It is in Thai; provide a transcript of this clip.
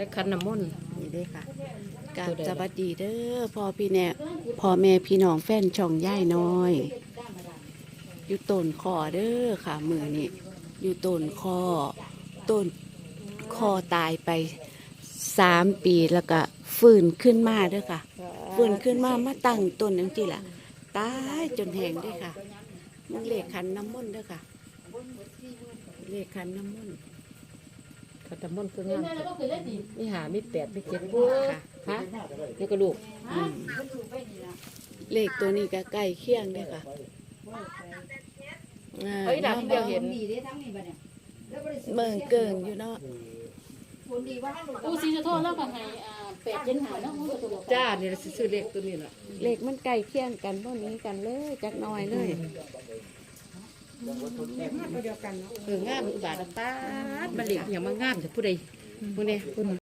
และคันน้ำมนต์ นี่เด้อค่ะกราบตัวใดสวัสดีเด้อพ่อพี่แน่พ่อแม่พี่น้องแฟนช่องย่ายน้อย อยู่ต้นคอเด้อค่ะ มือนี่อยู่ต้นคอต้นคอตายไปสามปีแล้วก็ฟื้นขึ้นมาเด้อค่ะ ฟื้นขึ้นมามาตั้งต้นจังซี่ล่ะตายจนแห้งเด้อค่ะมันเลขขันน้ำมนต์เด้อค่ะเลขขันน้ำมนต์ คันน้ำมนต์คืองามมีหามีแปดมีเจ็ดบัวค่ะฮะนี่ก็ลูกอืมเลขตัวนี้ก็ใกล้เคียงเด้อค่ะอ่าเฮ้ยดาบเดียวเห็นดีได้ทั้งนี้บัดเนี่ยแล้วบ่ได้ซื้อเบิ่งเกิงอยู่เนาะผลดีว่าท่านกูสีจะโทษแล้วก็ให้อ่าเป็ดเย็นหาเนาะมันก็ตัวจ้านี่ล่ะสิซื้อเลขตัวนี้ล่ะเลขมันใกล้เคียงกันพวกนี้กันเลยจักหน้อยเลย เอองามอุบาทป้าดมันเลขอย่างมางามแต่ผู้ใดผู้นี้